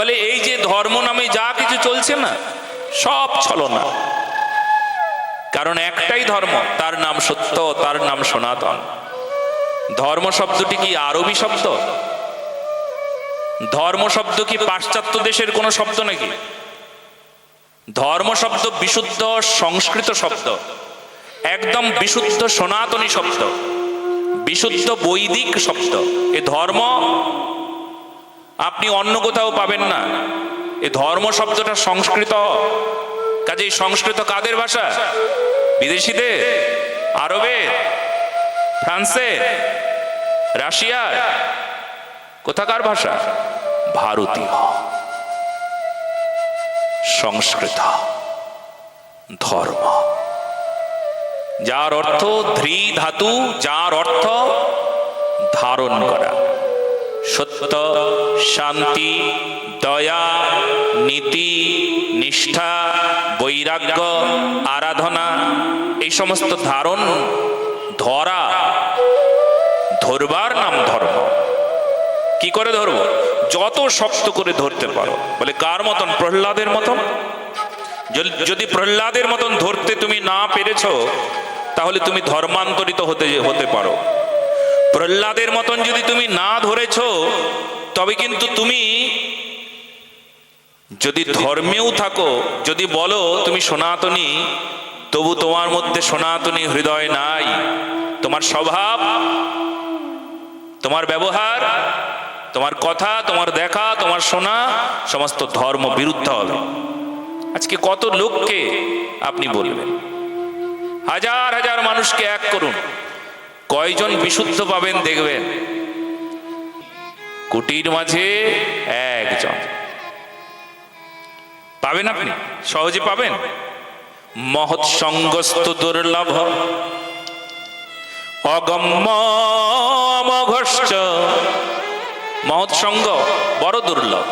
বলে, এই যে ধর্ম নামে যা কিছু চলছে না, সব ছলনা। কারণ একটাই ধর্ম, তার নাম সত্য, তার নাম সনাতন। ধর্ম শব্দটি কি আরবি শব্দ? ধর্ম শব্দ কি পাশ্চাত্য দেশের কোনো শব্দ নাকি? ধর্ম শব্দ বিশুদ্ধ সংস্কৃত শব্দ, একদম বিশুদ্ধ সনাতনী শব্দ, বিশুদ্ধ বৈদিক শব্দ। এ ধর্ম আপনি অন্য কোথাও পাবেন না। এ ধর্ম শব্দটা সংস্কৃত। কাজেই সংস্কৃত কাদের ভাষা? বিদেশিদের? আরবের? ফ্রান্সের? রাশিয়ার? কোথাকার ভাষা? ভারতীয়। সংস্কৃত। ধর্ম। যার অর্থ ধ্রি ধাতু যার অর্থ ধারণ করা। সত্য, শান্তি, দয়া, নীতি, নিষ্ঠা, বৈরাগ্য, আরাধনা, এই সমস্ত ধারণ ধরা, ধরবার নাম ধর্ম। কি করে ধরবো? যত শক্ত করে ধরতে পারো। বলে কার মতন? প্রহ্লাদের মতন? যদি- প্রহ্লাদের মতন ধরতে তুমি না পেরেছ, তাহলে তুমি ধর্মান্তরিত হতে হতে পারো। প্রহ্লাদের মতন যদি তুমি না ধরেছ তবে কিন্তু তুমি যদি ধর্মেও থাকো যদি বলো তুমি সনাতনী তবু তোমার মধ্যে সনাতনী হৃদয় নাই। তোমার স্বভাব তোমার ব্যবহার তোমার কথা তোমার দেখা তোমার শোনা সমস্ত ধর্ম বিরুদ্ধ হবে। আজকে কত লোককে আপনি বলবেন? হাজার হাজার মানুষকে এক করুন। কয়জন বিশুদ্ধ পাবেন দেখবেন? কুটির মাঝে একজন। পাবেন আপনি? সহজে পাবেন? মহৎ সঙ্গস্ত দুর্লভ। অগম্য মহৎ সঙ্গ বড় দুর্লভ।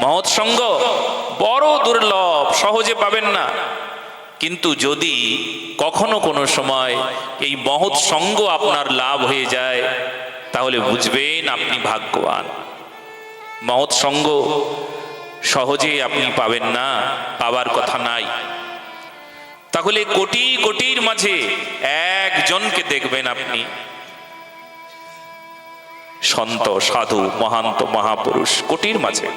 মহৎ সঙ্গ বড় দুর্লভ। সহজে পাবেন না। কিন্তু যদি কখনো কোনো সময় এই মহৎ সঙ্গ আপনার লাভ হয়ে যায়, তাহলে বুঝবেন আপনি ভাগ্যবান। মহৎ সঙ্গ সহজে আপনি পাবেন না পাবার কথা নাই। তাহলে কোটি কোটির মাঝে একজনকে দেখবেন আপনি। সন্ত, সাধু, মহান্ত, মহাপুরুষ, কোটির মাঝে।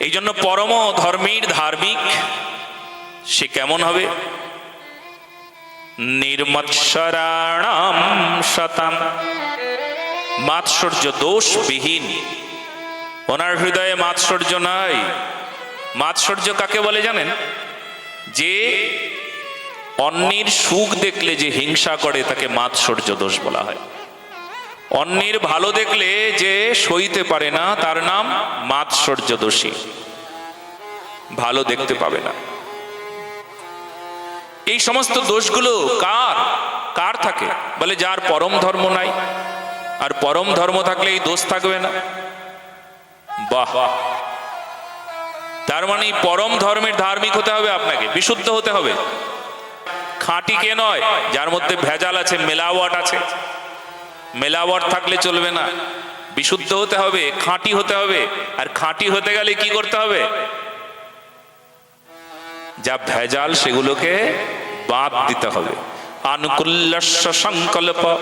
এই জন্য পরম ধর্মীর ধার্মিক সে কেমন হবে? নির্মৎসরাণাম শতাম। মাৎসর্য দোষবিহীন। ওনার হৃদয়ে মাৎসর্য নাই। মাৎসর্য কাকে বলে জানেন? যে অন্যের সুখ দেখলে যে হিংসা করে, তাকে মাৎসর্য দোষ বলা হয়। অন্যের ভালো দেখলে যে সইতে পারে না, তার নাম মাৎসর্য দোষী। ভালো দেখতে পাবে না। এই সমস্ত দোষগুলো কার? কার থাকে? বলে যার পরম ধর্ম নাই, আর পরম ধর্ম থাকলে এই দোষ থাকবে না। বাহ। তার মানে পরম ধর্মের ধার্মিক হতে হবে আপনাকে, বিশুদ্ধ হতে হবে। খাঁটি কে নয়, যার মধ্যে ভেজাল আছে, মেলাওয়াট আছে। মেলাওয়াট থাকলে চলবে না। বিশুদ্ধ হতে হবে, খাঁটি হতে হবে। আর খাঁটি হতে গেলে কি করতে হবে? যা ভেজাল সেগুলোকে বাদ দিতে হবে। আনুকূল্যস্য সংকল্প।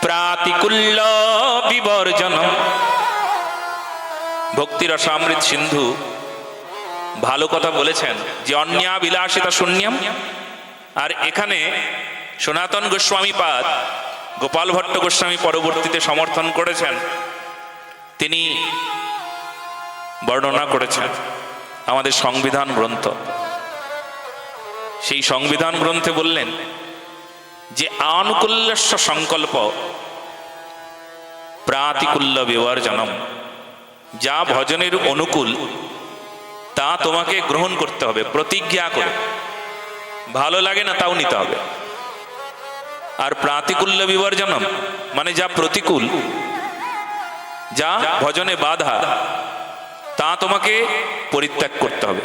প্রাতিকুল্য বিবর্জন ভক্তির অসামৃত সিন্ধু ভালো কথা বলেছেন যে অন্যা বিলাসিতা শূন্যম। আর এখানে সনাতন গোস্বামী পাদ গোপাল ভট্ট গোস্বামী পরবর্তীতে সমর্থন করেছেন। তিনি বর্ণনা করেছেন। আমাদের সংবিধান গ্রন্থ। সেই সংবিধান গ্রন্থে বললেন যে আনুকূল্যস্য সংকল্প প্রাতিকূল্য জনম যা ভজনের অনুকূল তা তোমাকে গ্রহণ করতে হবে প্রতিজ্ঞা করে। ভালো লাগে না তাও নিতে হবে। আর প্রাতিকূল্য বিবর্জনম মানে যা প্রতিকূল যা ভজনে বাধা তা তোমাকে পরিত্যাগ করতে হবে।